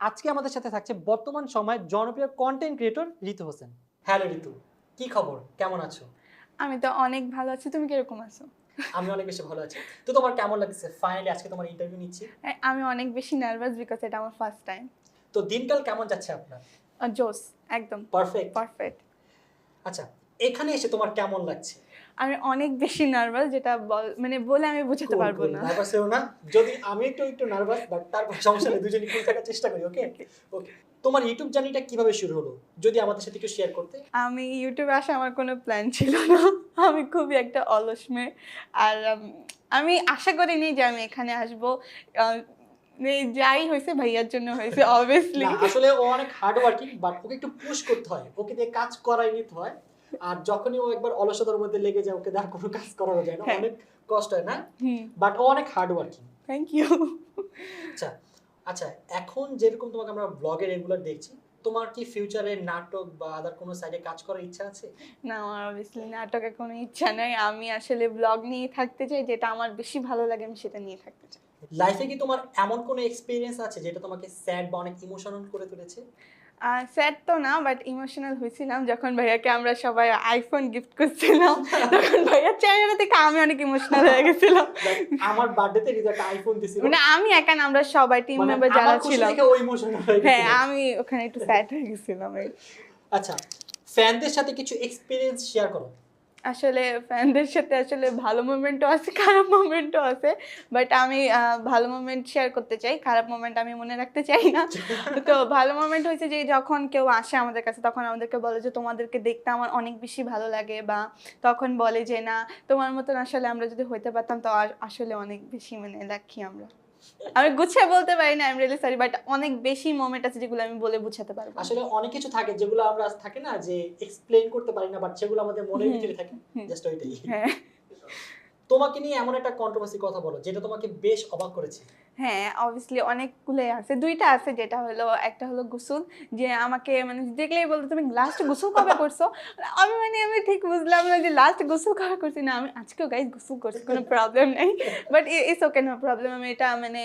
আজকে আমাদের সাথে থাকছে বর্তমান সময়ের জনপ্রিয় content creator Ritu Hossain. Hello Ritu কি খবর? কেমন আছো? আমি তো অনেক ভালো আছি তুমি কীরকম আছো? আমি অনেক বেশি ভালো আছি। তো তোমার কেমন লাগছে? ফাইনালি আজকে তোমার ইন্টারভিউ নিচ্ছি। এ, আমি অনেক বেশি নার্ভাস বিকজ এটা আমার ফার্স্ট টাইম তো দিনকাল কেমন যাচ্ছে আপনার? জোস একদম। পারফেক্ট পারফেক্ট আচ্ছা এখানে এসে তোমার কেমন লাগছে? আমি অনেক বেশি নার্ভাস যেটা বল- মানে বলে আমি বোঝাতে পারব না। নার্ভাস হও না। যদি আমি একটু একটু নার্ভাস বাট তারপর সমস্যা নেই দুজনে কুল থাকার চেষ্টা করি ওকে ওকে তোমার ইউটিউব জার্নিটা কীভাবে শুরু হলো? যদি আমাদের সাথে একটু শেয়ার করতে। আমি ইউটিউবে আসা আমার কোনো প্ল্যান ছিল না। আমি খুবই একটা অলস মেয়ে। আর আমি আশা করিনি যে আমি এখানে আসব। আহ, যাই হয়েছে ভাইয়ার জন্য হয়েছে অবভিয়াসলি আসলে ও অনেক হার্ড ওয়ার্কিং বাট ওকে একটু পুশ করতে হয়। ওকে দিয়ে কাজ করাই নিতে হয়। আর যখনই ও একবার অলসতার মধ্যে লেগে যায় ওকে আর কোনো কাজ করানো যায় না। হ্যাঁ। অনেক কষ্ট হয় না? বাট ও অনেক হার্ড ওয়ার্কিং থ্যাংক ইউ আচ্ছা আচ্ছা এখন যেরকম তোমাকে আমরা ব্লগে রেগুলার দেখছি তোমার কি ফিউচারে নাটক বা আদার কোনো সাইডে কাজ করার ইচ্ছা আছে? না আমার অবভিয়াসলি নাটকের কোনো ইচ্ছা নাই। আমি আসলে ব্লগ নিয়ে থাকতে চাই যেটা আমার বেশি ভালো লাগে আমি সেটা নিয়ে থাকতে চাই। লাইফে কি তোমার এমন কোনো এক্সপিরিয়েন্স আছে যেটা তোমাকে স্যাড বা অনেক ইমোশনাল করে তুলেছে? স্যাড তো না বাট ইমোশনাল হয়েছিলাম যখন ভাইয়াকে আমরা সবাই আইফোন গিফট করছিলাম। তখন ভাইয়ার চেহারা থেকে আমি অনেক ইমোশনাল হয়ে গেছিলাম। আমার বার্থডেতে রিজা একটা আইফোন দিছিল। মানে আমি একা না, আমরা সবাই টিম মানে মেম্বার যারা আমার খুশি ছিলাম। হয়ে আমি ওখানে একটু স্যাড হয়ে গেছিলাম। আচ্ছা ফ্যানদের সাথে কিছু এক্সপিরিয়েন্স শেয়ার করো। আসলে ফ্যানদের সাথে আসলে ভালো মোমেন্টও আছে খারাপ মোমেন্টও আছে। বাট আমি ভালো মোমেন্ট শেয়ার করতে চাই। খারাপ মোমেন্ট আমি মনে রাখতে চাই না। তো ভালো মোমেন্ট হয়েছে যে যখন কেউ আসে আমাদের কাছে তখন আমাদেরকে বলে যে তোমাদেরকে দেখতে আমার অনেক বেশি ভালো লাগে। বা তখন বলে যে না তোমার মতন আসলে আমরা যদি হইতে পারতাম তো আসলে অনেক বেশি মানে লাকি আমরা। আমি গুছিয়ে বলতে পারি না I am really sorry but অনেক বেশি মোমেন্ট আছে যেগুলো আমি বলে বুঝাতে পারব আসলে অনেক কিছু থাকে যেগুলো আমরা থাকে না যে এক্সপ্লেইন করতে পারি না বাট সেগুলো আমাদের মনে ভিতরে থাকে জাস্ট ওইটাই। হ্যাঁ। তোমাকে নিয়ে এমন একটা কন্ট্রোভার্সি কথা বলো যেটা তোমাকে বেশ অবাক করেছে। হ্যাঁ অবভিয়াসলি অনেকগুলোই আছে। দুইটা আছে যেটা হলো একটা হলো গোসল যে আমাকে মানে দেখলেই বলতো তুমি লাস্ট গোসল কবে করছ? আমি মানে আমি ঠিক বুঝলাম না যে লাস্ট গোসল কবে করছি। না আমি আজকেও গাইজ গোসল করছি কোনো প্রবলেম নেই। But it's okay no problem আমি এটা মানে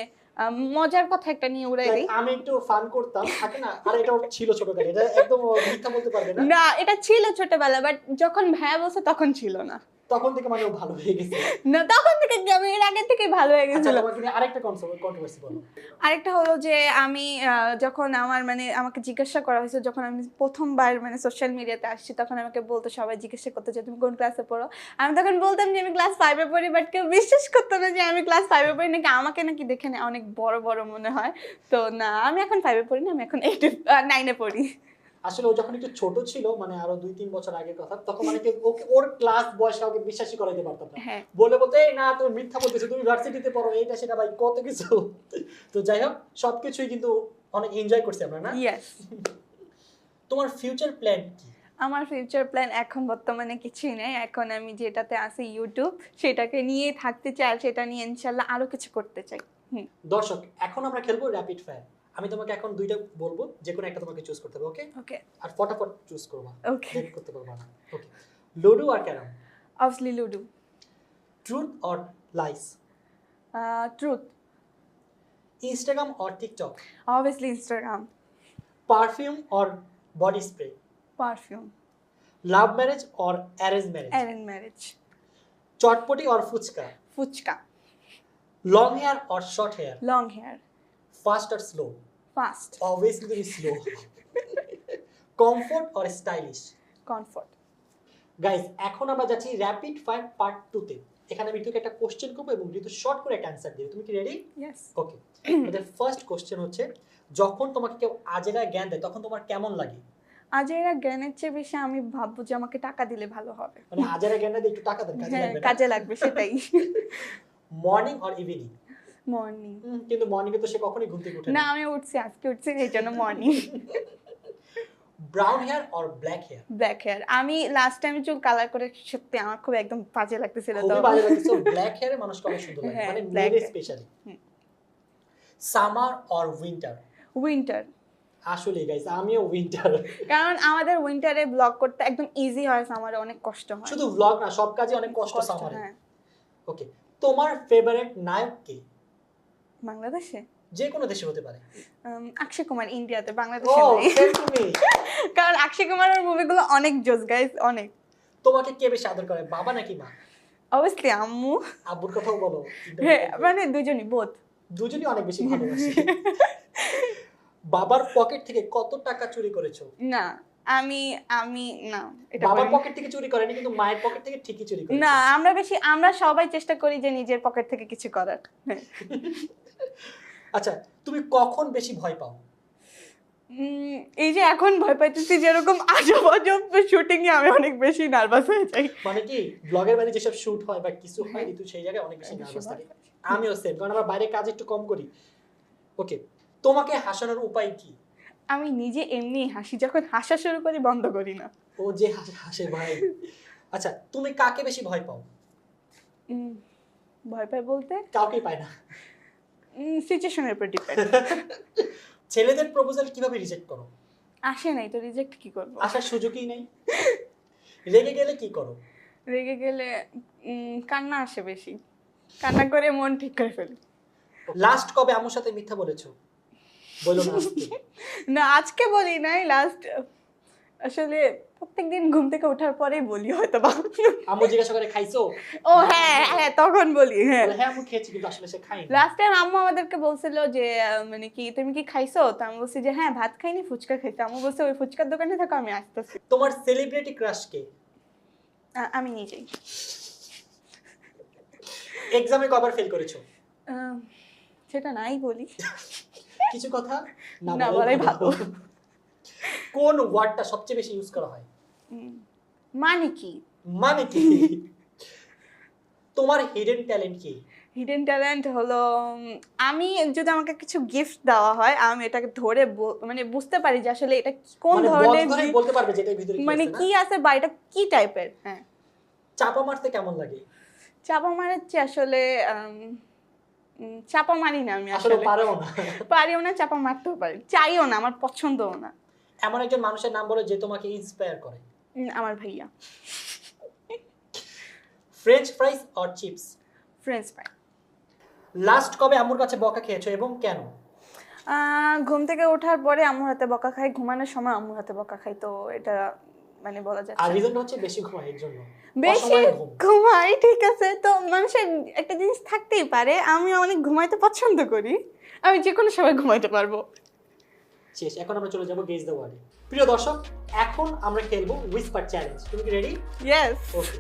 মজার কথা একটা নিয়ে উড়াই দিই। আমি একটু ফান করতাম। থাকে না আর এটা ছিল ছোটকালে এটা একদম মিথ্যা বলতে পারবে না। না এটা ছিল ছোটবেলা বাট যখন ভাইয়া বলছে তখন ছিল না। তখন থেকে মানে ভালো হয়ে গেছে। না তখন থেকে আমি এর আগে থেকে ভালো হয়ে আচ্ছা গেছিল আরেকটা কন্ট্রোভার্সি বলো। আরেকটা হলো যে আমি যখন আমার মানে আমাকে জিজ্ঞাসা করা হয়েছে যখন আমি প্রথমবার মানে সোশ্যাল মিডিয়াতে আসছি তখন আমাকে বলতো সবাই জিজ্ঞাসা করতে যে তুমি কোন ক্লাসে পড়ো? আমি তখন বলতাম যে আমি ক্লাস ফাইভে পড়ি বাট কেউ বিশ্বাস করতো না যে আমি ক্লাস ফাইভে পড়ি। নাকি আমাকে নাকি দেখে অনেক বড় বড় মনে হয়। তো না আমি এখন ফাইভে পড়ি না আমি এখন এইটে নাইনে পড়ি। আসলে ও যখন একটু ছোট ছিল মানে আরও দুই তিন বছর আগের কথা তখন মানে ওকে ওর ক্লাস বয়সে ওকে বিশ্বাসই করাইতে পারতাম না। হ্যাঁ। বলে বলতে "এই না তুমি মিথ্যা বলতেছো তুমি ভার্সিটিতে পড়ো এইটা সেটা ভাই কত কিছু? তো যাই হোক সবকিছুই কিন্তু অনেক এনজয় করছি আমরা না? তোমার ফিউচার প্ল্যান কি? আমার ফিউচার প্ল্যান এখন বর্তমানে কিছুই নেই। এখন আমি যেটাতে আছি ইউটিউব সেটাকে নিয়ে থাকতে চাই আর সেটা নিয়ে ইনশাল্লাহ আরও কিছু করতে চাই। হুম। দর্শক এখন আমরা খেলব র্যাপিড ফায়ার আমি তোমাকে এখন দুইটা বলব যে কোনো একটা তোমাকে চুজ করতে হবে ওকে ওকে আর ফটাফট চুজ করবা। ওকে লেট করতে পারবা না। Okay ludo R carrom obviously ludo truth or lies truth Instagram or TikTok obviously Instagram perfume or body spray perfume love marriage or arrange marriage arranged marriage, chotpoti or fuchka fuchka long hair or short hair long hair, fast or slow fast, obviously তুমি slow comfort or stylish comfort. Guys এখন আমরা যাচ্ছি rapid fire part টুতে এখানে আমি ঋতুকে একটা question করব এবং ঋতু শর্ট করে একটা অ্যান্সার দিবে তুমি কি রেডি. ওকে আমাদের ফার্স্ট কোশ্চেন হচ্ছে যখন তোমাকে কেউ আজেরা জ্ঞান দেয় তখন তোমার কেমন লাগে? আজ এরা জ্ঞানের চেয়ে বেশি আমি ভাববো যে আমাকে টাকা দিলে ভালো হবে। মানে আজেরা জ্ঞান দিয়ে একটু টাকা দেন কাজে হ্যাঁ লাগবে কাজে লাগবে সেটাই। মর্নিং অর ইভিনিং মর্নিং কিন্তু মর্নিং এ তো সে কখনোই ঘুম থেকে উঠে না। আমি উঠছি আজকে উঠছি এই জন্য morning brown hair or black hair black hair আমি লাস্ট টাইম চুল কালার করে সত্যি আমার খুব একদম বাজে লাগতেছিল তো। বাজে ব্ল্যাক হেয়ারে অনেক সুন্দর লাগে হ্যাঁ, মানে মেয়েদের specially summer or winter winter আসলে গাইস আমিও উইন্টার কারণ আমাদের উইন্টারে ব্লগ করতে একদম ইজি হয় আমার অনেক কষ্ট হয়। শুধু ব্লগ না সব কাজে অনেক কষ্ট কষ্ট, সামারে হ্যাঁ। ওকে তোমার ফেভারিট নায়ক কে? বাংলাদেশে? যে কোনো দেশে হতে পারে। অক্ষয় কুমার ইন্ডিয়াতে বাংলাদেশে কারণ অক্ষয় কুমারের মুভিগুলো অনেক জোস গাইস অনেক। তোমাকে কে বেশি আদর করে বাবা নাকি মা? অবভিয়াসলি আম্মু। আব্বুর কথাও বলো। হ্যাঁ মানে দুজনই বোধ দুজনই অনেক বেশি ভালোবাসি। বাবার পকেট থেকে কত টাকা চুরি করেছ? না আমি আমি না এটা বাবার পকেট থেকে চুরি করেনি কিন্তু মায়ের পকেট থেকে ঠিকই চুরি করেছে। না আমরা বেশি আমরা সবাই চেষ্টা করি যে নিজের পকেট থেকে কিছু করার। হ্যাঁ। আচ্ছা তুমি কখন বেশি ভয় পাও? এই যে এখন ভয় পাইতেছি যেরকম আজব আজব শুটিং এ আমি অনেক বেশি নার্ভাস হয়ে যাই। মানে কি ব্লগের বাইরে যেসব শুট হয় বা কিছু হয় হ্যাঁ। ঋতু সেই জায়গায় অনেক বেশি নার্ভাস থাকে। আমিও সেম কারণ আমার বাইরে কাজ একটু কম করি। ওকে তোমাকে হাসানোর উপায় কি? আমি নিজে এমনি হাসি যখন হাসা শুরু করি বন্ধ করি না। ও যে হাসে ভাই। আচ্ছা তুমি কাকে বেশি ভয় পাও? ভয় পাই বলতে? কাউকে পায় না। সিচুয়েশনের উপর ডিপেন্ড ছেলেদের প্রপোজাল কীভাবে রিজেক্ট করো? আসে নাই তো রিজেক্ট কি করব? আসার সুযোগই নেই। রেগে গেলে কি করো? রেগে গেলে কান্না আসে বেশি। কান্না করে মন ঠিক করে ফেলি। লাস্ট কবে আমার সাথে মিথ্যা বলেছ? বলো না আজকে। না আজকে বলি নাই লাস্ট আসলে প্রত্যেকদিন ঘুম থেকে ওঠার পরেই বলি হয়তো বা। আম্মু জিজ্ঞাসা করে খাইছো? ও হ্যাঁ হ্যাঁ তখন বলি হ্যাঁ। হ্যাঁ আমি খেয়েছি কিন্তু আসলে সে খাইনি লাস্ট টাইম আম্মু আমাদেরকে বলছিল যে মানে কি তুমি কি খাইছো? তো আমি বলছি যে হ্যাঁ ভাত খাইনি ফুচকা খাইছি। আম্মু বলছে ওই ফুচকার দোকানে থাকো আমি আসতেছি। তোমার সেলিব্রিটি ক্রাশ কে? আমি নিজেই। এক্সামে কবার ফেল করেছ? সেটা নাই বলি। কিছু কথা? না বলাই ভালো। কোন ওয়ার্ডটা সবচেয়ে বেশি ইউজ করা হয়? মানে কি? মানে কি? তোমার হিডেন ট্যালেন্ট কি? হিডেন ট্যালেন্ট হলো আমি যদি আমাকে কিছু গিফট দেওয়া হয় আমি এটাকে ধরে মানে বুঝতে পারি যে আসলে এটা কোন মানে ধরনের gift, বলতে পারবে যেটা ভিতরে কি মানে কি আছে বা এটা কি টাইপের হ্যাঁ। চাপা মারতে কেমন লাগে? চাপা মারাচ্ছি আসলে চাপা মারি না আমি আসলে আসলে। পারেও না। পারিও না চাপা মারতেও পারি। চাইও না আমার পছন্দও না। এমন একজন মানুষের নাম বলো যে তোমাকে ইন্সপায়ার করে। আমার ভাইয়া। French fries or chips friends pi last কবে আম্মুর কাছে বকা খেয়েছো এবং কেন? ঘুম থেকে ওঠার পরে আম্মুর হাতে বকা খাই। ঘুমানোর সময় আম্মুর হাতে বকা খাই তো এটা মানে বলা আর যাচ্ছে না। রিজনটা হচ্ছে বেশি ঘুমায় এর জন্য। বেশি ঘুমাই ঠিক আছে। তো মানুষের একটা জিনিস থাকতেই পারে আমি অনেক ঘুমাইতে পছন্দ করি। আমি যে কোনো সময় ঘুমাইতে পারব। শেষ। এখন আমরা চলে যাব গেজ দ্য ওয়ার্ডে প্রিয় দর্শক এখন আমরা খেলব উইসপার চ্যালেঞ্জ তুমি কি রেডি ইয়েস ওকে